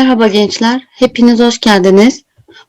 Merhaba gençler, hepiniz hoş geldiniz.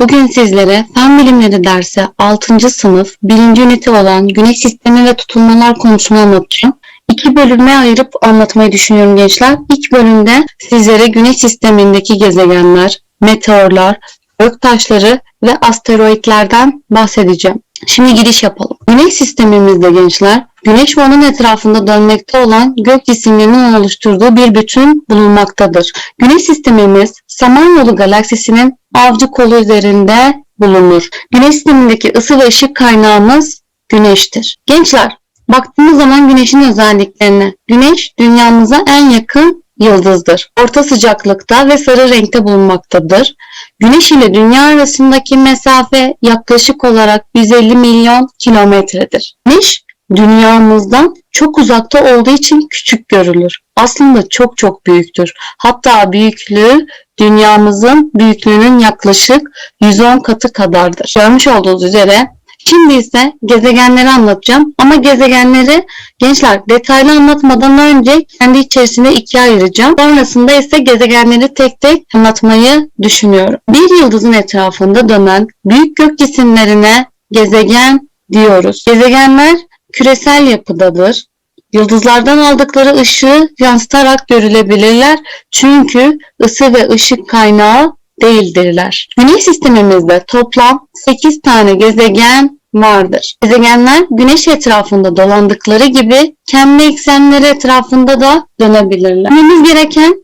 Bugün sizlere Fen Bilimleri dersi 6. sınıf 1. ünite olan Güneş Sistemi ve Tutulmalar konusunu anlatacağım. İki bölüme ayırıp anlatmayı düşünüyorum gençler. İlk bölümde sizlere Güneş Sistemindeki gezegenler, meteorlar, göktaşları ve asteroitlerden bahsedeceğim. Şimdi giriş yapalım. Güneş sistemimizde gençler, Güneş ve onun etrafında dönmekte olan gök cisimlerinin oluşturduğu bir bütün bulunmaktadır. Güneş sistemimiz Samanyolu galaksisinin avcı kolu üzerinde bulunur. Güneş sistemindeki ısı ve ışık kaynağımız Güneş'tir. Gençler, baktığımız zaman Güneş'in özelliklerine. Güneş dünyamıza en yakın yıldızdır. Orta sıcaklıkta ve sarı renkte bulunmaktadır. Güneş ile Dünya arasındaki mesafe yaklaşık olarak 150 milyon kilometredir. Güneş dünyamızdan çok uzakta olduğu için küçük görülür. Aslında çok çok büyüktür. Hatta büyüklüğü dünyamızın büyüklüğünün yaklaşık 110 katı kadardır. Görmüş olduğunuz üzere Şimdi ise gezegenleri anlatacağım. Ama gezegenleri gençler detaylı anlatmadan önce kendi içerisinde ikiye ayıracağım. Sonrasında ise gezegenleri tek tek anlatmayı düşünüyorum. Bir yıldızın etrafında dönen büyük gök cisimlerine gezegen diyoruz. Gezegenler küresel yapıdadır. Yıldızlardan aldıkları ışığı yansıtarak görülebilirler. Çünkü ısı ve ışık kaynağı değildirler. Güneş sistemimizde toplam 8 tane gezegen vardır. Gezegenler güneş etrafında dolandıkları gibi kendi eksenleri etrafında da dönebilirler. Bilmemiz gereken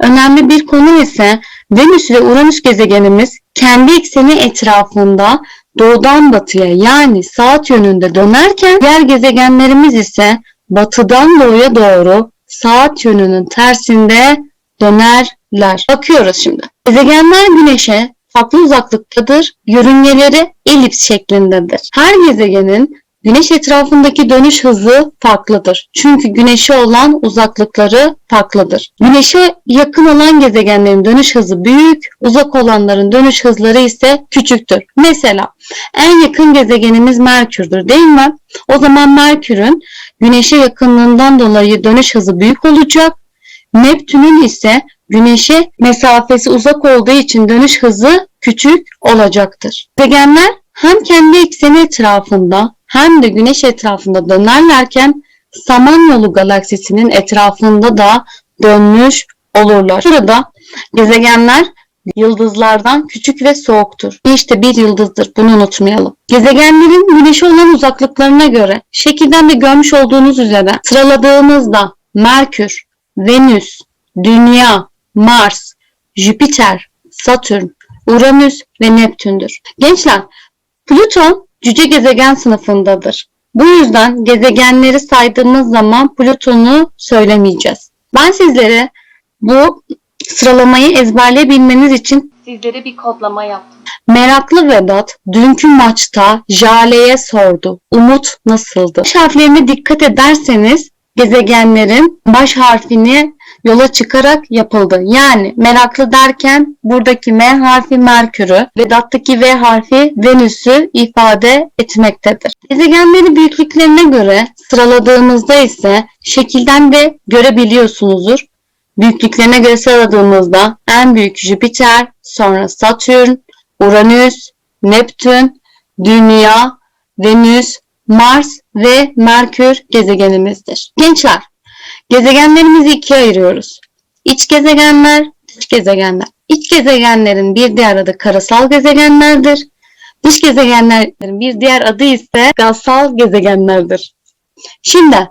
önemli bir konu ise Venüs ve Uranüs gezegenimiz kendi ekseni etrafında doğudan batıya yani saat yönünde dönerken diğer gezegenlerimiz ise batıdan doğuya doğru saat yönünün tersinde dönerler. Bakıyoruz şimdi. Gezegenler Güneş'e farklı uzaklıktadır. Yörüngeleri elips şeklindedir. Her gezegenin Güneş etrafındaki dönüş hızı farklıdır. Çünkü Güneş'e olan uzaklıkları farklıdır. Güneş'e yakın olan gezegenlerin dönüş hızı büyük, uzak olanların dönüş hızları ise küçüktür. Mesela en yakın gezegenimiz Merkür'dür değil mi? O zaman Merkür'ün Güneş'e yakınlığından dolayı dönüş hızı büyük olacak. Neptün'ün ise Güneş'e mesafesi uzak olduğu için dönüş hızı küçük olacaktır. Gezegenler hem kendi ekseni etrafında hem de Güneş etrafında dönerlerken Samanyolu galaksisinin etrafında da dönmüş olurlar. Burada gezegenler yıldızlardan küçük ve soğuktur. İşte bir yıldızdır. Bunu unutmayalım. Gezegenlerin Güneş'e olan uzaklıklarına göre şekilden de görmüş olduğunuz üzere sıraladığımızda Merkür, Venüs, Dünya, Mars, Jüpiter, Satürn, Uranüs ve Neptün'dür. Gençler, Plüton cüce gezegen sınıfındadır. Bu yüzden gezegenleri saydığımız zaman Plüton'u söylemeyeceğiz. Ben sizlere bu sıralamayı ezberleyebilmeniz için sizlere bir kodlama yaptım. Meraklı Vedat dünkü maçta Jale'ye sordu. Umut nasıldı? Baş harflerine dikkat ederseniz gezegenlerin baş harfini yola çıkarak yapıldı. Yani meraklı derken buradaki M harfi Merkür'ü, Vedat'taki V harfi Venüs'ü ifade etmektedir. Gezegenleri büyüklüklerine göre sıraladığımızda ise şekilden de görebiliyorsunuzdur. Büyüklüklerine göre sıraladığımızda en büyük Jüpiter, sonra Satürn, Uranüs, Neptün, Dünya, Venüs, Mars ve Merkür gezegenimizdir. Gençler, gezegenlerimizi ikiye ayırıyoruz. İç gezegenler, dış gezegenler. İç gezegenlerin bir diğer adı karasal gezegenlerdir. Dış gezegenlerin bir diğer adı ise gazsal gezegenlerdir. Şimdi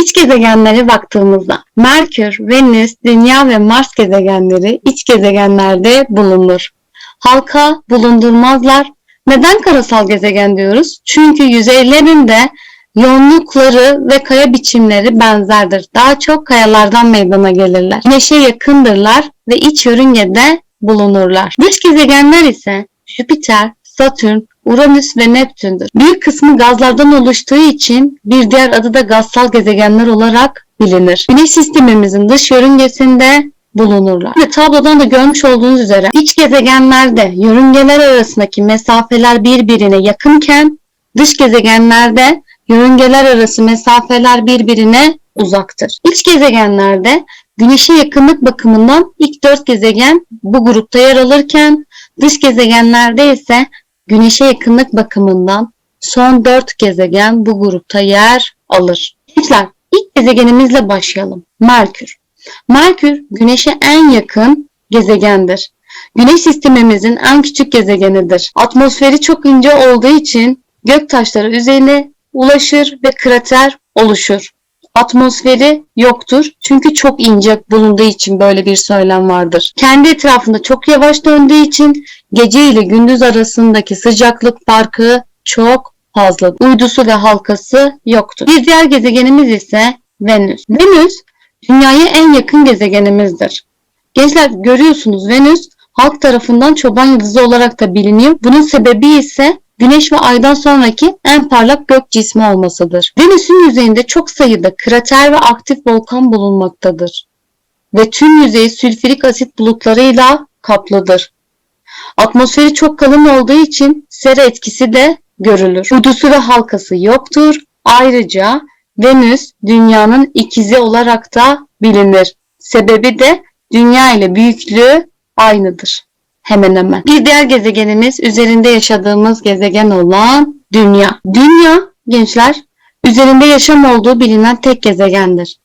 iç gezegenlere baktığımızda Merkür, Venüs, Dünya ve Mars gezegenleri iç gezegenlerde bulunur. Halka bulundurmazlar. Neden karasal gezegen diyoruz? Çünkü yüzeylerinde yoğunlukları ve kaya biçimleri benzerdir. Daha çok kayalardan meydana gelirler. Güneşe yakındırlar ve iç yörüngede bulunurlar. Dış gezegenler ise Jüpiter, Satürn, Uranüs ve Neptün'dür. Büyük kısmı gazlardan oluştuğu için bir diğer adı da gazsal gezegenler olarak bilinir. Güneş sistemimizin dış yörüngesinde bulunurlar. Ve tablodan da görmüş olduğunuz üzere iç gezegenlerde yörüngeler arasındaki mesafeler birbirine yakınken dış gezegenlerde yörüngeler arası mesafeler birbirine uzaktır. İç gezegenlerde Güneşe yakınlık bakımından ilk dört gezegen bu grupta yer alırken dış gezegenlerde ise Güneşe yakınlık bakımından son dört gezegen bu grupta yer alır. Gençler ilk gezegenimizle başlayalım. Merkür. Merkür Güneş'e en yakın gezegendir. Güneş sistemimizin en küçük gezegenidir. Atmosferi çok ince olduğu için gök taşları üzerine ulaşır ve krater oluşur. Atmosferi yoktur çünkü çok ince bulunduğu için böyle bir söylem vardır. Kendi etrafında çok yavaş döndüğü için gece ile gündüz arasındaki sıcaklık farkı çok fazla. Uydusu ve halkası yoktur. Bir diğer gezegenimiz ise Venüs. Venüs Dünyaya en yakın gezegenimizdir. Gençler görüyorsunuz Venüs halk tarafından çoban yıldızı olarak da biliniyor. Bunun sebebi ise Güneş ve Ay'dan sonraki en parlak gök cismi olmasıdır. Venüs'ün yüzeyinde çok sayıda krater ve aktif volkan bulunmaktadır. Ve tüm yüzeyi sülfürik asit bulutlarıyla kaplıdır. Atmosferi çok kalın olduğu için sera etkisi de görülür. Uydusu ve halkası yoktur. Ayrıca Venüs dünyanın ikizi olarak da bilinir. Sebebi de dünya ile büyüklüğü aynıdır. Hemen hemen. Bir diğer gezegenimiz üzerinde yaşadığımız gezegen olan Dünya. Dünya gençler üzerinde yaşam olduğu bilinen tek gezegendir.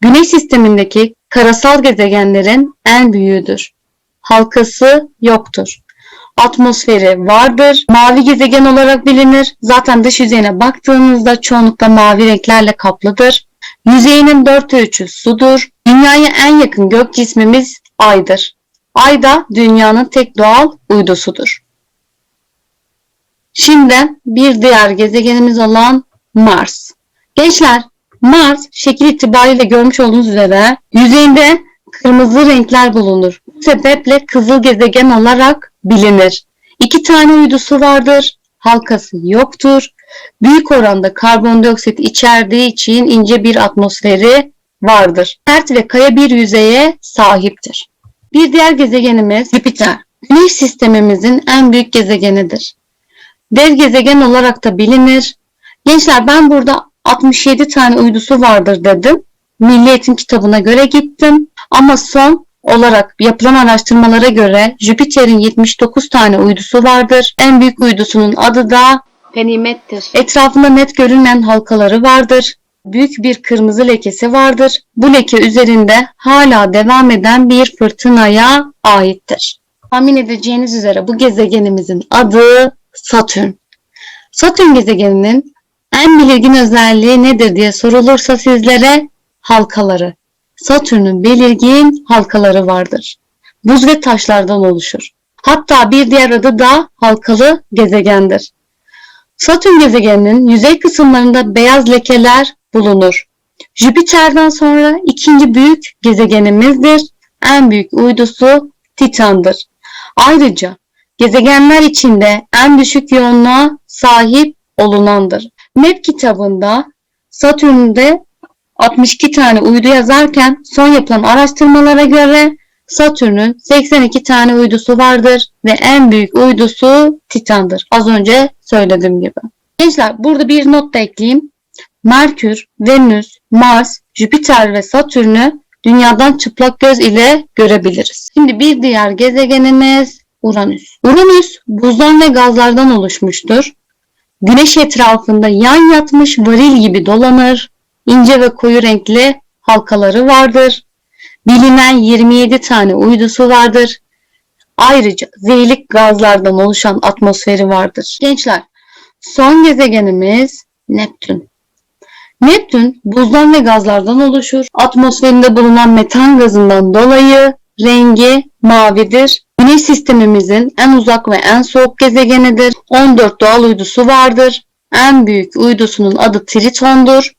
Güneş sistemindeki karasal gezegenlerin en büyüğüdür. Halkası yoktur atmosferi vardır. Mavi gezegen olarak bilinir. Zaten dış yüzeyine baktığınızda çoğunlukla mavi renklerle kaplıdır. Yüzeyinin dörtte üçü sudur. Dünyaya en yakın gök cismimiz Ay'dır. Ay da dünyanın tek doğal uydusudur. Şimdi bir diğer gezegenimiz olan Mars. Gençler Mars şekil itibariyle görmüş olduğunuz üzere yüzeyinde kırmızı renkler bulunur. Bu sebeple kızıl gezegen olarak bilinir. İki tane uydusu vardır. Halkası yoktur. Büyük oranda karbondioksit içerdiği için ince bir atmosferi vardır. Sert ve kaya bir yüzeye sahiptir. Bir diğer gezegenimiz Jüpiter. Güneş sistemimizin en büyük gezegenidir. Dev gezegen olarak da bilinir. Gençler ben burada 67 tane uydusu vardır dedim. Milli Eğitim kitabına göre gittim. Ama son olarak yapılan araştırmalara göre Jüpiter'in 79 tane uydusu vardır. En büyük uydusunun adı da Ganimet'tir. Etrafında net görünmeyen halkaları vardır. Büyük bir kırmızı lekesi vardır. Bu leke üzerinde hala devam eden bir fırtınaya aittir. Tahmin edeceğiniz üzere bu gezegenimizin adı Satürn. Satürn gezegeninin en belirgin özelliği nedir diye sorulursa sizlere halkaları. Satürn'ün belirgin halkaları vardır. Buz ve taşlardan oluşur. Hatta bir diğer adı da halkalı gezegendir. Satürn gezegeninin yüzey kısımlarında beyaz lekeler bulunur. Jüpiter'den sonra ikinci büyük gezegenimizdir. En büyük uydusu Titan'dır. Ayrıca gezegenler içinde en düşük yoğunluğa sahip olunandır. MEP kitabında Satürn'de 62 tane uydu yazarken son yapılan araştırmalara göre Satürn'ün 82 tane uydusu vardır ve en büyük uydusu Titan'dır. Az önce söylediğim gibi. Gençler burada bir not da ekleyeyim. Merkür, Venüs, Mars, Jüpiter ve Satürn'ü dünyadan çıplak göz ile görebiliriz. Şimdi bir diğer gezegenimiz Uranüs. Uranüs buzdan ve gazlardan oluşmuştur. Güneş etrafında yan yatmış varil gibi dolanır ince ve koyu renkli halkaları vardır. Bilinen 27 tane uydusu vardır. Ayrıca zehirlik gazlardan oluşan atmosferi vardır. Gençler, son gezegenimiz Neptün. Neptün buzdan ve gazlardan oluşur. Atmosferinde bulunan metan gazından dolayı rengi mavidir. Güneş sistemimizin en uzak ve en soğuk gezegenidir. 14 doğal uydusu vardır. En büyük uydusunun adı Triton'dur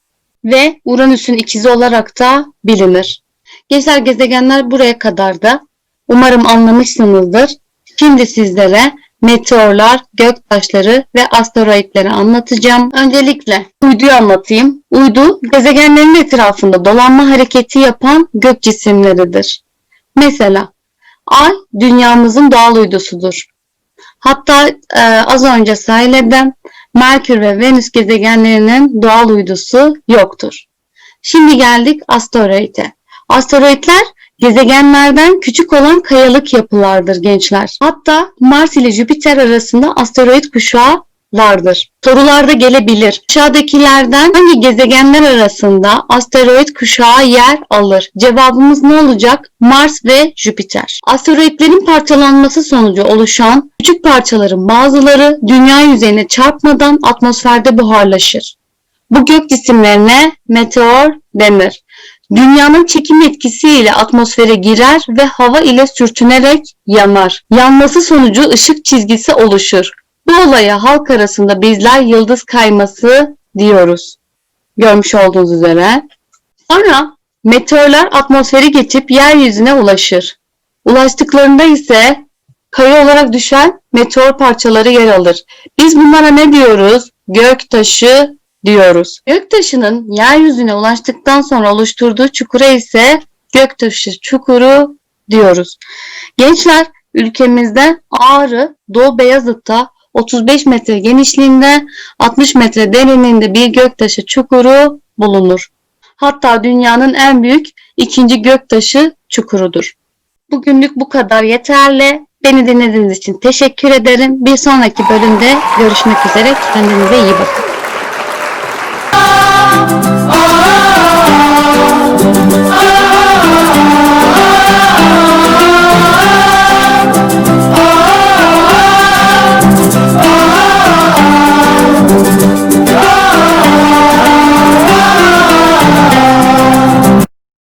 ve Uranüs'ün ikizi olarak da bilinir. Gençler gezegenler buraya kadar da umarım anlamışsınızdır. Şimdi sizlere meteorlar, gök taşları ve asteroidleri anlatacağım. Öncelikle uyduyu anlatayım. Uydu, gezegenlerin etrafında dolanma hareketi yapan gök cisimleridir. Mesela Ay dünyamızın doğal uydusudur. Hatta e, az önce söyledim. Merkür ve Venüs gezegenlerinin doğal uydusu yoktur. Şimdi geldik asteroide. Asteroitler gezegenlerden küçük olan kayalık yapılardır gençler. Hatta Mars ile Jüpiter arasında asteroid kuşağı vardır. Sorularda gelebilir. Aşağıdakilerden hangi gezegenler arasında asteroid kuşağı yer alır? Cevabımız ne olacak? Mars ve Jüpiter. Asteroidlerin parçalanması sonucu oluşan küçük parçaların bazıları dünya yüzeyine çarpmadan atmosferde buharlaşır. Bu gök cisimlerine meteor denir. Dünyanın çekim etkisiyle atmosfere girer ve hava ile sürtünerek yanar. Yanması sonucu ışık çizgisi oluşur. Bu olaya halk arasında bizler yıldız kayması diyoruz. Görmüş olduğunuz üzere. Sonra meteorlar atmosferi geçip yeryüzüne ulaşır. Ulaştıklarında ise kaya olarak düşen meteor parçaları yer alır. Biz bunlara ne diyoruz? Göktaşı diyoruz. Göktaşının yeryüzüne ulaştıktan sonra oluşturduğu çukura ise göktaşı çukuru diyoruz. Gençler ülkemizde Ağrı, Doğu Beyazıt'ta 35 metre genişliğinde 60 metre derinliğinde bir göktaşı çukuru bulunur. Hatta dünyanın en büyük ikinci göktaşı çukurudur. Bugünlük bu kadar yeterli. Beni dinlediğiniz için teşekkür ederim. Bir sonraki bölümde görüşmek üzere. Kendinize iyi bakın. Dios.